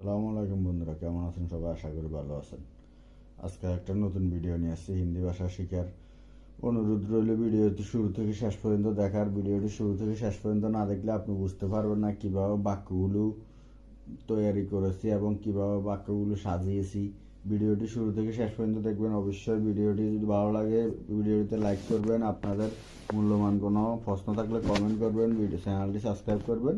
সালামু আলাইকুম বন্ধুরা, কেমন আছেন সবাই? আশা করি ভালো আছেন। আজকে একটা নতুন ভিডিও নিয়ে আসছি, হিন্দি ভাষা শেখার অনুরোধ রইল। ভিডিওটি শুরু থেকে শেষ পর্যন্ত দেখার ভিডিওটি শুরু থেকে শেষ পর্যন্ত না দেখলে আপনি বুঝতে পারবেন না কীভাবে বাক্যগুলো তৈরি করেছি এবং কীভাবে বাক্যগুলো সাজিয়েছি। ভিডিওটি শুরু থেকে শেষ পর্যন্ত দেখবেন। অবশ্যই ভিডিওটি যদি ভালো লাগে ভিডিওটিতে লাইক করবেন। আপনাদের মূল্যবান কোনো প্রশ্ন থাকলে কমেন্ট করবেন ভিডিও চ্যানেলটি সাবস্ক্রাইব করবেন।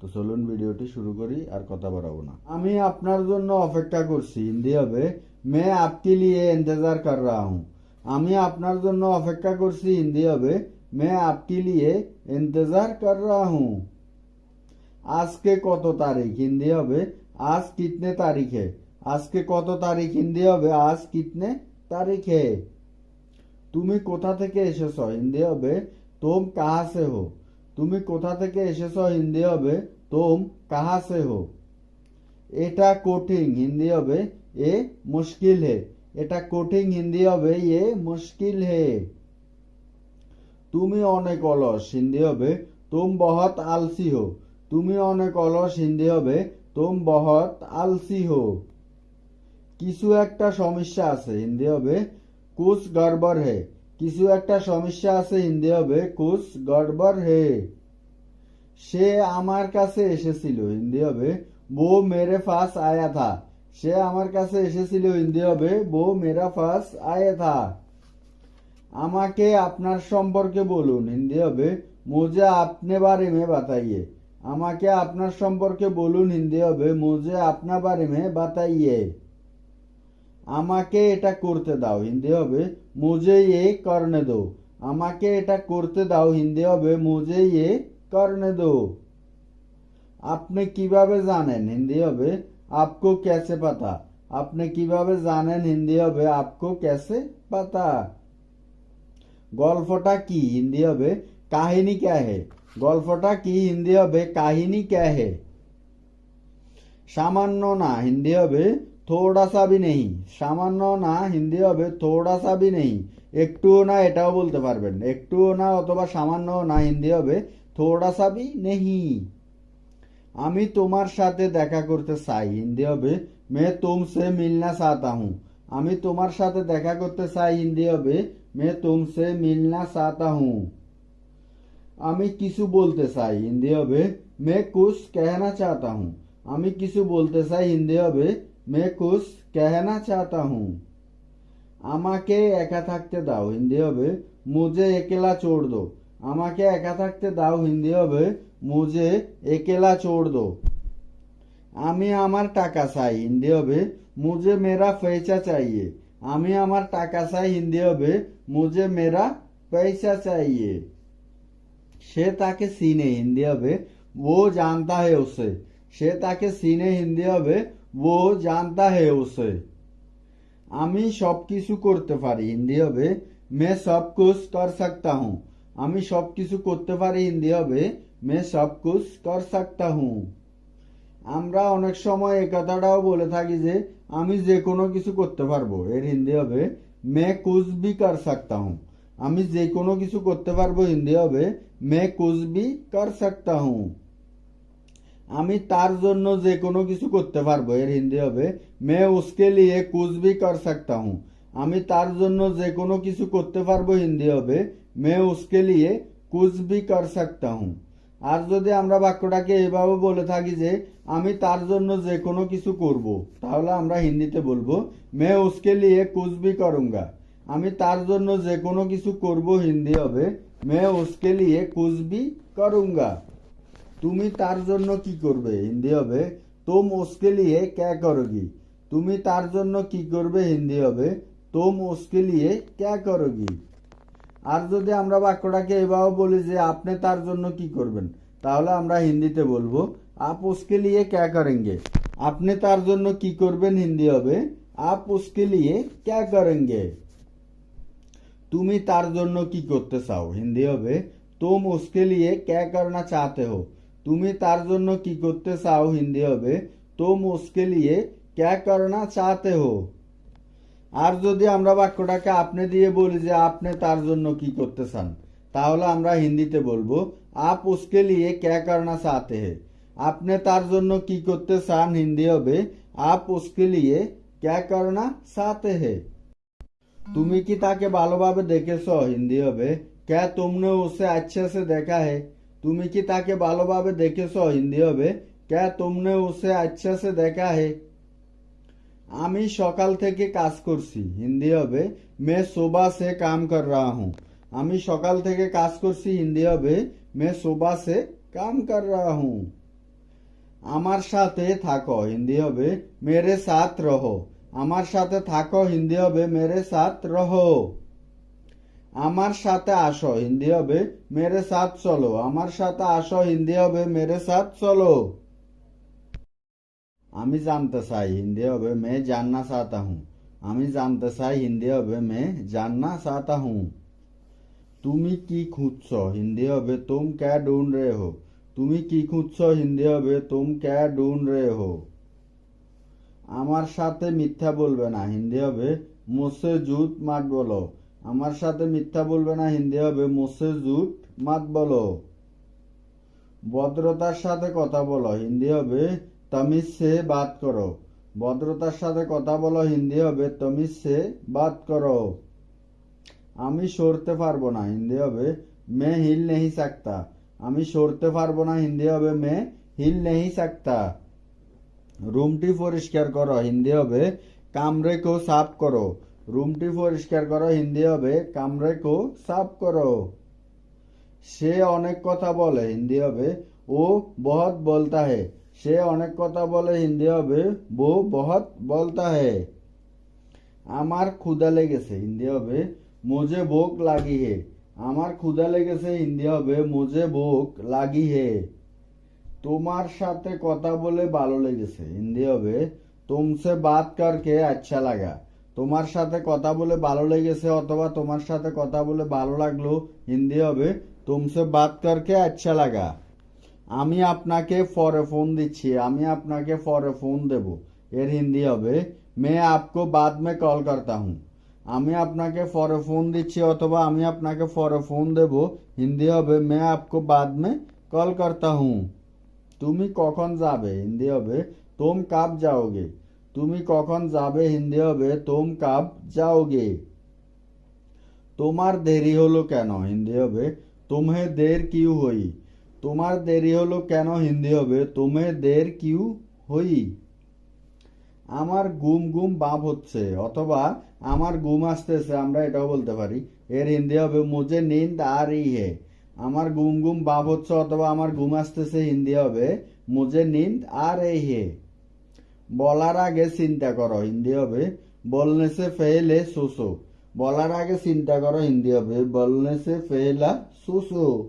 তো চলুন ভিডিওটি শুরু করি আর কথা বাড়াবো না। আমি আপনার জন্য অপেক্ষা করছি, হিন্দি হবে। মে আপকে লিয়ে ইন্তজার কর রা হুঁ। আমি আপনার জন্য অপেক্ষা করছি, হিন্দি হবে। মে আপকে লিয়ে ইন্তজার কর রা হুঁ। আজকে কত তারিখ, হিন্দি হবে? আজ কিতনে তারিখে? আজকে কত তারিখ, হিন্দি হবে? আজ কিতনে তারিখে? তুমি কোথা থেকে এসেছ, হিন্দি হবে? তোম কাহা সে হো? তুমি কোথা থেকে এসেছ হিন্দি হবে? তোম কাহা সে হো? এটা কঠিন, হিন্দি হবে এ মুশকিল হে। এটা কঠিন, হিন্দি হবে এ মুশকিল হে। তুমি অনেক অলস, হিন্দি হবে তুম বহুত আলসি হো। তুমি অনেক অলস, হিন্দি হবে তুম বহুত আলসি হো। কিছু একটা সমস্যা আছে, হিন্দি হবে কুছ গড়বড় হে। কিছু একটা সমস্যা আছে হিন্দি হবে। কুছ গড়বড় হে। সে আমার কাছে এসেছিল হিন্দি হবে। বো মেরে ফাস আয়া থা। সে আমার কাছে এসেছিল হিন্দি হবে। বো মেরা ফাস আয়া থা। আমাকে আপনার সম্পর্কে বলুন হিন্দি হবে। মুঝে আপনি বারে মে বাতাইয়ে। আমাকে আপনার সম্পর্কে বলুন হিন্দি হবে। মুঝে আপনা বারে মে বাতাইয়ে। আমাকে এটা করতে দাও, হিন্দি হবে মুঝে এ করনে দো। আমাকে এটা করতে দাও, হিন্দি হবে মুঝে এ করনে দো। আপনি কীভাবে জানেন, হিন্দি হবে, আপকো ক্যাসে পাতা? আপনি কীভাবে জানেন, হিন্দি হবে, আপকো ক্যাসে পাতা? গল্পটা কি, হিন্দি হবে, কাহিনী ক্যা হে গল্পটা কি, হিন্দি হবে, কাহিনী ক্যা হে সামান্য না, হিন্দি হবে থোড়া সা বি নেই সামান্য না হিন্দি হবে থোড়া সা বি নেই একটুও না এটাও বলতে পারবেন একটুও না অথবা সামান্য না হিন্দি হবে থোড়া সা বি নেহি আমি তোমার সাথে দেখা করতে চাই হিন্দি হবে মে তুমসে মিলনা চাহতা হুঁ আমি তোমার সাথে দেখা করতে চাই হিন্দি হবে মে তুমসে মিলনা চাহতা হুঁ আমি কিছু বলতে চাই হিন্দি হবে মে কুছ কেহনা চাহতা হুঁ আমি কিছু বলতে চাই হিন্দি হবে মে কুছ कहना चाहता हूँ আমাকে একা থাকতে দাও হিন্দি হবে মুঝে একেলা छोड़ दो আমাকে একা থাকতে দাও হিন্দি হবে মুঝে একেলা छोड़ दो আমি আমার টাকা চাই হিন্দি হবে মুঝে মেরা পয়সা চাইয়ে আমি আমার টাকা চাই হিন্দি হবে মুঝে মেরা পয়সা চাইয়ে সে তাকে সিনে হিন্দি হবে ও জানতা হে উসে সে তাকে সিনে হিন্দি হবে ও জানতা হে উসে আমি সব কিছু করতে পারি, হিন্দি হবে। মে সব কুছ কর সকতা হুঁ আমি সব কিছু করতে পারি, হিন্দি হবে। মে সব কুছ কর সকতা হুঁ আমরা অনেক সময় এ কথাটাও বলে থাকি যে, আমি যে কোনো কিছু করতে পারব, এর হিন্দি হবে। মে কুছ বি কর সকতা হুঁ আমি যে কোনো কিছু করতে পারব, হিন্দি হবে। মে কুছ ভি কর সকতা হুঁ আমি তার জন্য যে কোনো কিছু করতে পারব, এর হিন্দি হবে, মে উসকে লিয়ে কুছ ভি কর সকতা হুঁ। আমি তার জন্য যে কোনো কিছু করতে পারব, হিন্দি হবে, মে উসকে লিয়ে কুছ ভি কর সকতা হুঁ। আর যদি আমরা বাক্যটাকে এভাবে বলে থাকি যে, আমি তার জন্য যে কোনো কিছু করব, তাহলে আমরা হিন্দিতে বলব, মে উসকে লিয়ে কুছ ভি করুঙ্গা। আমি তার জন্য যে কোনো কিছু করব, হিন্দি হবে, মে উসকে লিয়ে কুছ ভি করুঙ্গা। তুমি তার জন্য কি করবে? হিন্দি হবে, তোম উসকে লিয়ে ক্যা করোগি? তুমি তার জন্য কি করবে? হিন্দি হবে, তোম উসকে লিয়ে ক্যা করোগি? আর যদি আমরা বাক্যটাকে এভাবে বলি যে, আপনি তার জন্য কি করবেন? তাহলে আমরা হিন্দিতে বলব, আপ উসকে লিয়ে ক্যা করেঙ্গে? আপনি তার জন্য কি করবেন? হিন্দি হবে, আপ উসকে লিয়ে ক্যা করেঙ্গে? তুমি তার জন্য কি করতে চাও? হিন্দি হবে, তুম উসকে লিয়ে ক্যা করনা চাহতে হো। তুমি তার জন্য কি করতে চাও হিন্দি হবে? তুম উসকে লিয়ে ক্যা করনা চাহতে হো? আর যদি আমরা বাক্যটাকে আপনি দিয়ে বলি যে আপনি তার জন্য কি করতে চান, তাহলে আমরা হিন্দিতে বলব, আপ উসকে লিয়ে ক্যা করনা চাহতে হে আপনি তার জন্য কি করতে চান হিন্দি হবে? আপ উসকে লিয়ে ক্যা করনা চাতে হে তুমি কি তাকে ভালোভাবে দেখেছ হিন্দি হবে? ক্যা তুমনে উসে আচ্ছে সে দেখা হে তুমি কি তাকে ভালোভাবে দেখেছ? হিন্দি হবে। ক্যা তুমনে উসে আচ্ছা সে দেখা হে? আমি সকাল থেকে কাজ করছি। হিন্দি হবে। মে সুবা সে কাম কর রাহা হুঁ আমি সকাল থেকে কাজ করছি। হিন্দি হবে। মে সুবা সে কাম কর রাহা হুঁ আমার সাথে থাকো। হিন্দি হবে। মেরে সাথ রহো। আমার সাথে থাকো। হিন্দি হবে। মেরে সাথ রহো। আমার সাথে আসো, হিন্দি হবে মেরে সাথ চলো। আমার সাথে আসো, হিন্দি হবে মেরে সাথ চলো। আমি জানতে চাই, হিন্দি হবে মে জাননা চাহতা হুঁ আমি জানতে চাই, হিন্দি হবে মে জাননা চাহতা হুঁ তুমি কি খুঁজছো? হিন্দি হবে তুম ক্যা ডুন রে হো। তুমি কি খুঁজছো? হিন্দি হবে তুম ক্যা ডুন রে হো। আমার সাথে মিথ্যা বলবে না। হিন্দি হবে মোসে জুত মাত বলো। আমার সাথে মিথ্যা বলবে না, হিন্দি হবে। মুসে জুত মাত বলো। ভদ্রতার সাথে কথা বলো, হিন্দি হবে, তমিজ সে বাত করো। ভদ্রতার সাথে কথা বলো, হিন্দি হবে, তমিজ সে বাত করো। আমি সরতে পারব না, হিন্দি হবে, মে হিল নেহি সাকতা। আমি সরতে পারব না, হিন্দি হবে, মে হিল নেহি সাকতা। রুমটি পরিষ্কার করো, হিন্দি হবে, কামরে কো সাফ করো। রুমটি পরিষ্কার করো, হিন্দি হবে কামরে কো সাফ করো। সে অনেক কথা বলে, হিন্দি হবে, ও বহুত বলতা হে। সে অনেক কথা বলে, হিন্দি হবে, বো বহুত বলতা হে। আমার ক্ষুদা লেগেছে, হিন্দি হবে, মোজে ভোক লাগি হে। আমার ক্ষুদা লেগেছে, হিন্দি হবে, মোজে ভোক লাগি হে। তোমার সাথে কথা বলে ভালো লেগেছে, হিন্দি হবে, তুমসে বাত করকে আচ্ছা লাগা। তোমার সাথে কথা বলে ভালো লেগেছে অথবা তোমার সাথে কথা বলে ভালো লাগল, হিন্দি হবে, তুমসে বাত করকে আচ্ছা লাগা। আমি আপনাকে পরে ফোন দিচ্ছি, আমি আপনাকে পরে ফোন দেব, এর হিন্দি হবে, মে আপকো বাদ মে কল করতা হুম। আমি আপনাকে পরে ফোন দিচ্ছি অথবা আমি আপনাকে পরে ফোন দেব, হিন্দি হবে, মে আপকো বাদ মে কল করতা হুম। তুমি কখন যাবে, হিন্দি হবে, তুম কাব যাওগে। তুমি কখন যাবে হিন্দি হবে? তুম কাব যাওগে। তোমার দেরি হলো কেন হিন্দি হবে? তুমহে দের কিউ হই? তোমার দেরি হলো কেন হিন্দি হবে? তোমে দের কিউ হই? আমার গুম গুম বাপ হচ্ছে, অথবা আমার ঘুম আসতেছে, আমরা এটাও বলতে পারি। এর হিন্দি হবে, মুঝে নিন্দ আর ই হে আমার গুম গুম বাপ হচ্ছে, অথবা আমার ঘুম আসতেছে, হিন্দি হবে, মুঝে নিন্দ আর এই হে বলার আগে চিন্তা করো, হিন্দি হবে বলনে সে ফেলে সুসো। বলার আগে চিন্তা করো, হিন্দি হবে বলনে সে ফেলা সুসো।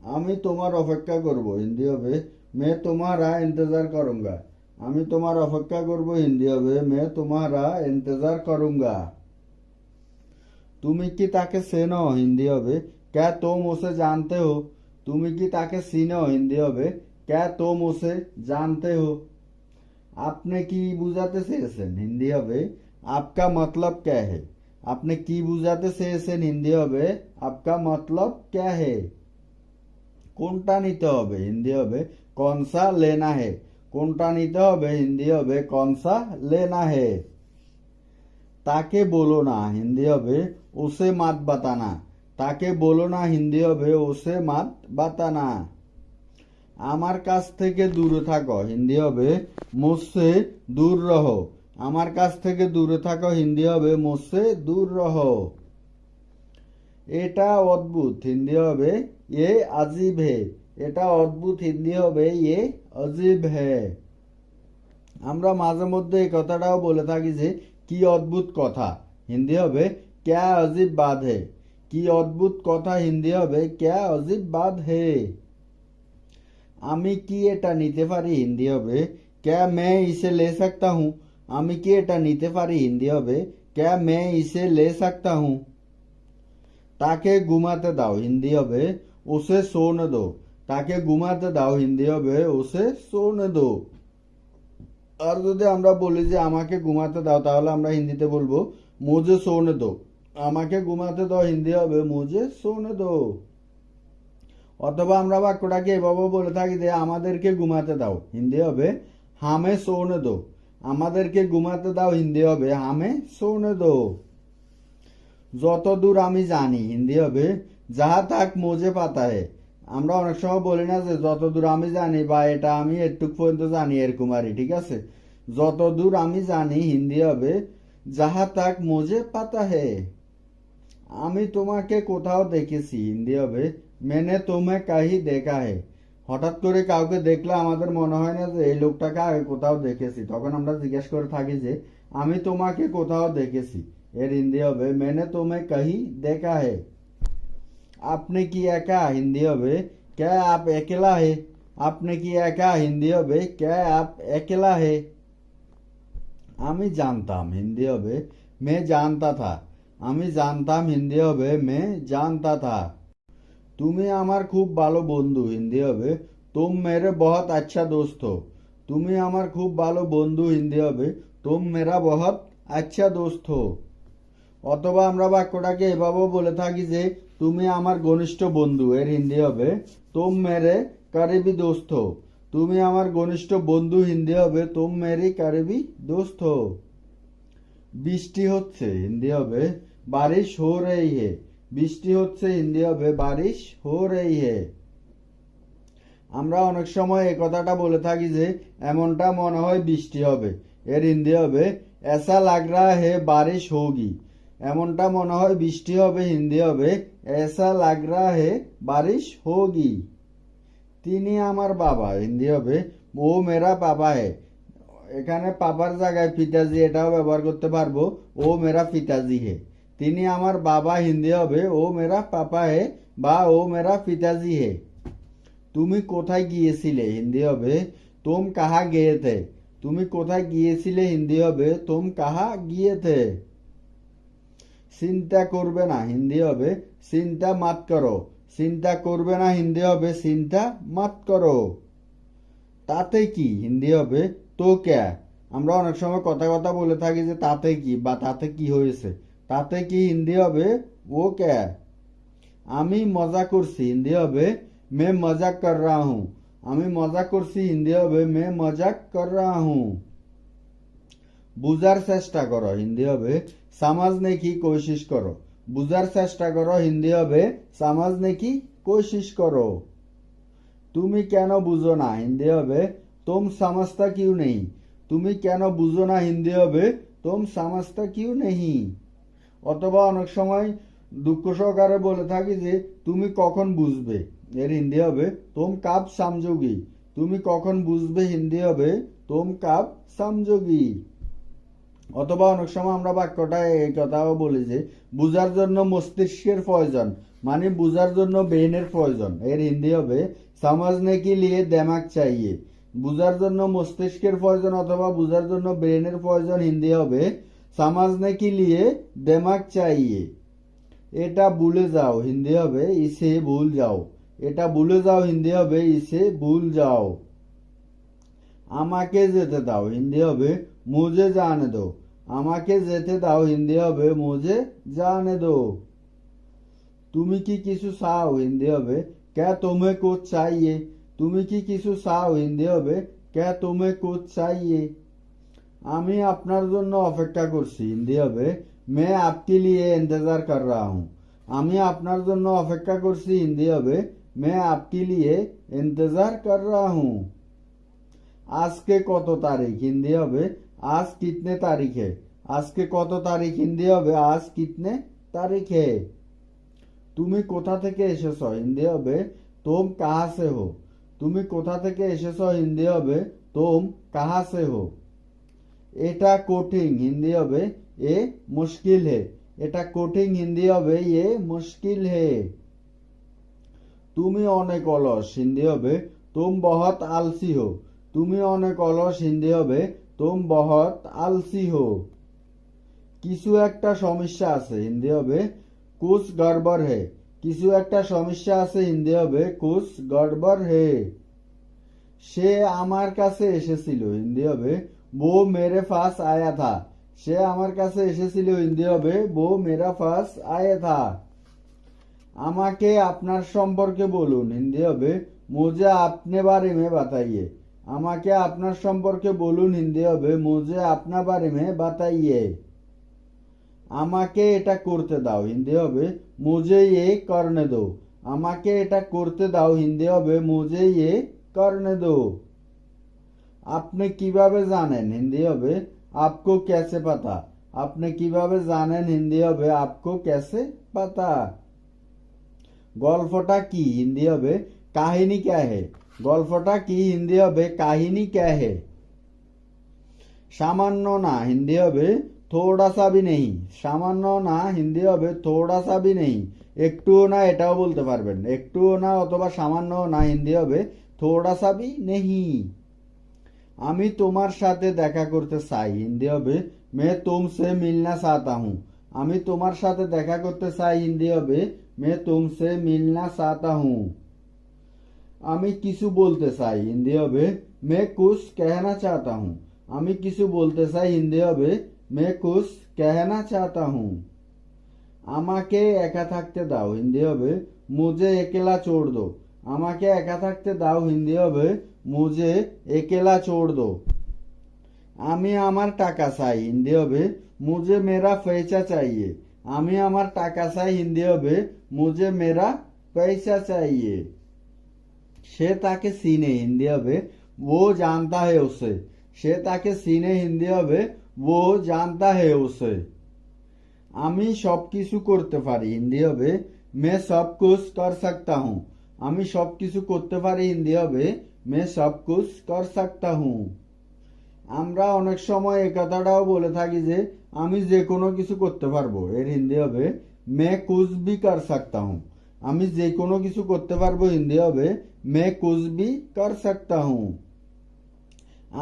আমি তোমার অপেক্ষা করব, হিন্দি হবে, মে তোমারা ইন্তজার করুঙ্গা। আমি তোমার অপেক্ষা করব, হিন্দি হবে, মে তোমারা ইন্তজার করুঙ্গা। তুমি কি তাকে চেনো, হিন্দি হবে, ক্যা তুম উসে জানতে হো? তুমি কি তাকে চিনো, হিন্দি হবে, ক্যা তুম উসে জানতে হো? আপনি কি বুঝাতে চেয়েছেন হিন্দি হবে আপকা মতলব ক্যা হে আপনি কি বুঝাতে চেয়েছেন হিন্দি হবে আপকা মতলব ক্যা হে কোনটা নিতে হবে হিন্দি হবে কনসা লেনা হে কোনটা নিতে হবে হিন্দি হবে কনসা লেনা হে তাকে বলো না হিন্দি হবে ওসে মাত বাতানা তাকে বলো না হিন্দি হবে ওসে মাত বাতানা আমার কাছ থেকে দূরে থাকো, হিন্দি হবে মুসে দূর রহো। আমার কাছ থেকে দূরে থাকো, হিন্দি হবে মুসে দূর রহো। এটা অদ্ভুত, হিন্দি হবে এ আজিব হে। এটা অদ্ভুত, হিন্দি হবে এ অজিব হে। আমরা মাঝে মধ্যে এই কথাটাও বলে থাকি যে, কি অদ্ভুত কথা। হিন্দি হবে ক্যা অজিব বাদ হে। কি অদ্ভুত কথা, হিন্দি হবে ক্যা অজিব বাদ হে। আমি কি এটা নিতে পারি হিন্দি হবে? ক্যা মে ইসে লে সকতা হুঁ? আমি কি এটা নিতে পারি হিন্দি হবে? ক্যা মে ইসে লে সকতা হুঁ? তাকে ঘুমাতে দাও হিন্দি হবে, ওসে সোন দো। তাকে ঘুমাতে দাও হিন্দি হবে, ওসে সোনে দো। আর যদি আমরা বলি যে আমাকে ঘুমাতে দাও, তাহলে আমরা হিন্দিতে বলব মুঝে সোনে দো। আমাকে ঘুমাতে দাও হিন্দি হবে মুঝে সোন দো। অথবা আমরা বাক্যটাকে এভাবে বলে থাকি যে, আমাদেরকে ঘুমাতে দাও, হিন্দি হবে হামে সৌনে দো। আমাদেরকে ঘুমাতে দাও, হিন্দি হবে হামে সোনে দো। যতদূর আমি জানি, হিন্দি হবে, যাহা তাক মোজে পাতা হে। আমরা অনেক সময় বলি না যে, যতদূর আমি জানি বা এটা আমি এটুক পর্যন্ত জানি এরকম আরই ঠিক আছে? যতদূর আমি জানি, হিন্দি হবে, যাহা তাক মোজে পাতা হে। আমি তোমাকে কোথাও দেখেছি, হিন্দি হবে মেনে তোমে কাহি দেখা হে। হঠাৎ করে কাউকে দেখলে আমাদের মনে হয় না যে, এই লোকটাকে আগে কোথাও দেখেছি। তখন আমরা জিজ্ঞেস করে থাকি যে, আমি তোমাকে কোথাও দেখেছি। এর হিন্দি হবে, মেনে তোমে কাহি দেখা হে। আপনি কি একা? হিন্দি হবে কে আপ একলা হে? আপনি কি একা? হিন্দি হবে কে আপ একলা হে? আমি জানতাম, হিন্দি হবে, মে জানতা থা। আমি জানতাম, হিন্দি হবে, মে জানতা থা। তুমি আমার খুব ভালো বন্ধু, হিন্দি হবে। তুম মেরে বহৎ আচ্ছা দোস্ত। তুমি আমার খুব ভালো বন্ধু, হিন্দি হবে। তুম মেরা বহৎ আচ্ছা দোস্ত। অথবা আমরা বাক্যটাকে এভাবেও বলে থাকি যে, তুমি আমার ঘনিষ্ঠ বন্ধু, এর হিন্দি হবে। তুম মেরে কারিবি দোস্ত। তুমি আমার ঘনিষ্ঠ বন্ধু, হিন্দি হবে। তুম মেরি কারিবি দোস্ত। বৃষ্টি হচ্ছে, হিন্দি হবে। বারিশ হো রে হে। বৃষ্টি হচ্ছে হিন্দি হবে বারিশ হো রही হে। আমরা অনেক সময় এই কথাটা বলে থাকি যে, এমনটা মনে হয় বৃষ্টি হবে। এর হিন্দি হবে এসা লাগ রা হে বারিশ হোগি। এমনটা মনে হয় বৃষ্টি হবে হিন্দি হবে এসা লাগ রা হে বারিশ হোগি। তিনি আমার বাবা হিন্দি হবে ও মেরা পাপা হে। এখানে পাপার জায়গায় পিতাজি, এটাও ব্যবহার করতে পারব, ও মেরা পিতাজি হে। তিনি আমার বাবা হিন্দি হবে, ও মেরা পাপা হে, বা ও মেরা পিতাজি হে। তুমি কোথায় গিয়েছিলে হিন্দি হবে? তোম কাহা গিয়ে থে তুমি কোথায় গিয়েছিলে হিন্দি হবে? তোম কাহা গিয়ে থে চিন্তা করবে না হিন্দি হবে, চিন্তা মাত করো। চিন্তা করবে না হিন্দি হবে, চিন্তা মাত করো। তাতে কি হিন্দি হবে? তো ক্যা? আমরা অনেক সময় কথা কথা বলে থাকি যে তাতে কি বা তাতে কি হয়েছে। তাতে কি হিন্দি হবে? ও কে? আমি মজা করছি, হিন্দি হবে, মে মজাক কর রা হু আমি মজা করছি, হিন্দি হবে, মে মজাক কর রা হু বুঝার চেষ্টা করো, হিন্দি হবে সামাজনে কি কোশিস করো। বুঝার চেষ্টা করো, হিন্দি হবে সামাজনে কি কোশিস করো। তুমি কেন বুঝো না, হিন্দি হবে, তোম সামাজটা কিউ নেই? তুমি কেন বুঝো না, হিন্দি হবে, তোম সামাজটা কিউ নেই? অথবা অনেক সময় দুঃখ সহকারে বলে থাকি যে, তুমি কখন বুঝবে? এর হিন্দি হবে, তোম কাপ সামযোগী তুমি কখন বুঝবে হিন্দি হবে, তোম কাপ সামযোগী অথবা অনেক সময় আমরা বাক্যটা এই কথাও বলি যে, বুঝার জন্য মস্তিষ্কের প্রয়োজন। মানে বুঝার জন্য ব্রেনের প্রয়োজন। এর হিন্দি হবে সমাজনে কি লিয়ে দেমাক চাইয়ে। বুঝার জন্য মস্তিষ্কের প্রয়োজন অথবা বুঝার জন্য ব্রেনের প্রয়োজন হিন্দি হবে সমাজনে কি লিয়ে দেমাক চাইয়ে এটা ভুলে যাও হিন্দি হবে ইসে ভুল যাও এটা ভুলে যাও হিন্দি হবে ইসে ভুল যাও আমাকে যেতে দাও হিন্দি হবে মুঝে জানে দো আমাকে যেতে দাও হিন্দি হবে মুঝে জানে দো তুমি কি কিছু চাও হিন্দি হবে কে তুমি কুছ চাইয়ে তুমি কি কিছু চাও হিন্দি হবে কে তুমি কুছ চাইয়ে আমি আপনার জন্য অপেক্ষা করছি, হিন্দি হবে। মে আপকে লিয়ে ইন্তজার কর রা হুঁ আমি আপনার জন্য অপেক্ষা করছি, হিন্দি হবে। মে আপকে লিয়ে ইন্তজার কর রা হুঁ আজকে কত তারিখ, হিন্দি হবে? আজ কিতনে তারিখে? আজকে কত তারিখ, হিন্দি হবে? আজ কিতনে তারিখে? তুমি কোথা থেকে এসেছ, হিন্দি হবে? তোম কাহা সে হো? তুমি কোথা থেকে এসেছ, হিন্দি হবে? তোম কাহা সে হো? এটা কঠিন, হিন্দি হবে এ মুশকিল হে। এটা কঠিন, হিন্দি হবে এ মুশকিল হে। তুমি অনেক অলস, হিন্দি হবে তুম বহুত আলসি হো। তুমি অনেক অলস, হিন্দি হবে তুম বহুত আলসি হো। কিছু একটা সমস্যা আছে, হিন্দি হবে কুছ গড়বড় হে। কিছু একটা সমস্যা আছে, হিন্দি হবে কুছ গড়বড় হে। সে আমার কাছে এসেছিল, হিন্দি হবে বো মেরে ফাস আয়া থা। সে আমার কাছে এসেছিল হিন্দি হবে বো মেরা ফাস আয়া থা। আমাকে আপনার সম্পর্কে বলুন হিন্দি হবে মুঝে আপনে বারে মে বাতাইয়ে। আমাকে আপনার সম্পর্কে বলুন হিন্দি হবে মুঝে আপনা বারে মে বাতাইয়ে। আমাকে এটা করতে দাও হিন্দি হবে মুঝে ইয়ে করনে দো। আমাকে এটা করতে দাও হিন্দি হবে মুঝে ইয়ে করনে দো। আপনি কীভাবে জানেন হিন্দি হবে? আপকো ক্যাসে পাতা? আপনি কীভাবে জানেন হিন্দি হবে? আপকো ক্যাসে পাতা? গল্পটা কি হিন্দি হবে? কাহিনী ক্যা হে? গল্পটা কি হিন্দি হবে? কাহিনী ক্যা হে? সামান্য না হিন্দি হবে, থোড়া সা ভি নেই সামান্য না হিন্দি হবে, থোড়া সা ভি নেই একটুও না এটাও বলতে পারবেন। একটুও না অথবা সামান্য না হিন্দি হবে, থোড়া সা ভি নেহি। আমি তোমার সাথে দেখা করতে চাই। হিন্দি হবে, মে তোমসে মিলনা চাহতা হুঁ। আমি তোমার সাথে দেখা করতে চাই, হিন্দি হবে, মে তোমসে মিলনা চাহতা হুঁ। আমি কিছু বলতে চাই, হিন্দি হবে, মে কুছ কেহনা চাহতা হুঁ। আমি কিছু বলতে চাই, হিন্দি হবে, মে কুছ কেহনা চাহতা হুঁ। আমাকে একা থাকতে দাও, হিন্দি হবে মুজে একলা চোর দো। আমাকে একা থাকতে দাও, হিন্দি হবে মুঝে একেলা छोड़ दो আমি আমার টাকা চাই হিন্দি হবে মুঝে মেরা পয়সা চাইয়ে আমি আমার টাকা চাই হিন্দি হবে মুঝে মেরা পয়সা চাইয়ে সে তাকে সিনে হিন্দি হবে ও জানতা হে উসে সে তাকে সিনে হিন্দি হবে ও জানতা হে উসে আমি সব কিছু করতে পারি হিন্দি হবে মে সব কুছ কর সকতা হুঁ আমি সব কিছু করতে পারি হিন্দি হবে মে সব কুছ কর সকতা হুঁ আমরা অনেক সময় এই কথাটাও বলে থাকি যে, আমি যে কোনো কিছু করতে পারব। এর হিন্দি হবে মে কুছ বি কর সকতা হুঁ আমি যে কোনো কিছু করতে পারব, হিন্দি হবে মে কুছ বি কর সকতা হুঁ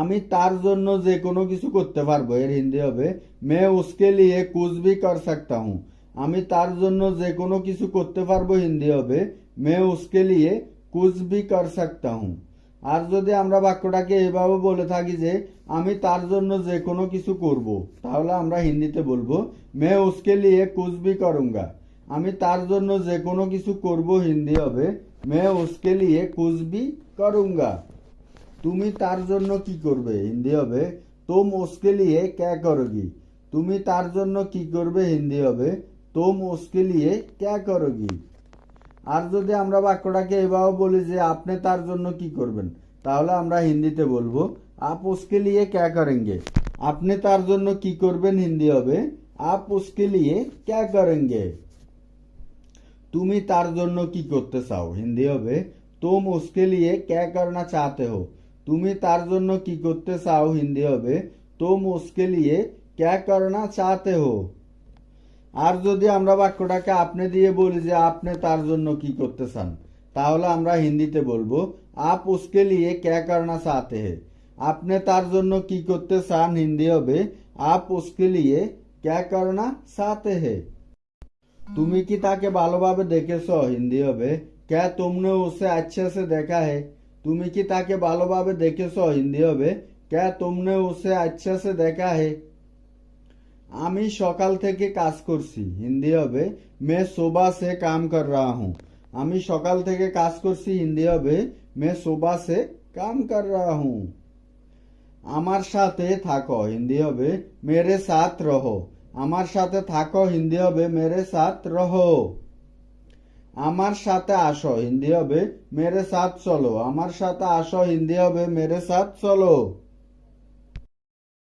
আমি তার জন্য যে কোনো কিছু করতে পারব। এর হিন্দি হবে মে উসকে লিয়ে কুছ বি কর সকতা হুঁ আমি তার জন্য যে কোনো কিছু করতে পারব, হিন্দি হবে মে উসকে লিয়ে কুছ বি কর সকতা হুঁ আর যদি আমরা বাক্যটাকে এভাবে বলে থাকি যে, আমি তার জন্য যে কোনো কিছু করব, তাহলে আমরা হিন্দিতে বলব, মে উসকে লিয়ে কুছ বি করুঙ্গা। আমি তার জন্য যে কোনো কিছু করব হিন্দি হবে, মে উসকে লিয়ে কুছ বি করুঙ্গা। তুমি তার জন্য কি করবে হিন্দি হবে, তোম উসকে লিয়ে ক্যা করোগি? তুমি তার জন্য কি করবে হিন্দি হবে, তোম উসকে লিয়ে ক্যা করোগি? আর যদি আমরা বাক্যটাকে এভাবে বলি যে আপনি তার জন্য কি করবেন, তাহলে আমরা হিন্দিতে বলব আপ উসকে লিয়ে ক্যা করেঙ্গে? আপনি তার জন্য কি করবেন হিন্দি হবে আপ উসকে লিয়ে ক্যা করেঙ্গে? তুমি তার জন্য কি করতে চাও? হিন্দি হবে, তুম উসকে লিয়ে ক্যা করনা চাহতে হো? তুমি তার জন্য কি করতে চাও? হিন্দি হবে, তুম উসকে লিয়ে ক্যা করনা চাহতে হো? আর যদি আমরা বাক্যটাকে আপনি দিয়ে বলি যে আপনি তার জন্য কি করতে চান, তাহলে আমরা হিন্দিতে বলব, আপ উসকে লিয়ে ক্যা করনা চাহতে হে আপনি তার জন্য কি করতে চান হিন্দি হবে, আপ উসকে লিয়ে ক্যা করনা চাহতে হে তুমি কি তাকে ভালোভাবে দেখেছ হিন্দি হবে, ক্যা তুমনে উসে আচ্ছে সে দেখা হে তুমি কি তাকে ভালোভাবে দেখেছ হিন্দি হবে, ক্যা তুমনে উসে আচ্ছে সে দেখা হে আমি সকাল থেকে কাজ করছি। হিন্দি হবে, মে সোবা সে কাম কর রা হুঁ। আমি সকাল থেকে কাজ করছি, হিন্দি হবে, মে সোবা সে কাম কর রা হুঁ। আমার সাথে থাকো, হিন্দি হবে, মেরে সাথ রহো। আমার সাথে থাকো, হিন্দি হবে, মেরে সাথ রহো। আমার সাথে আসো, হিন্দি হবে, মেরে সাথ চলো। আমার সাথে আসো, হিন্দি হবে, মেরে সাথ চলো।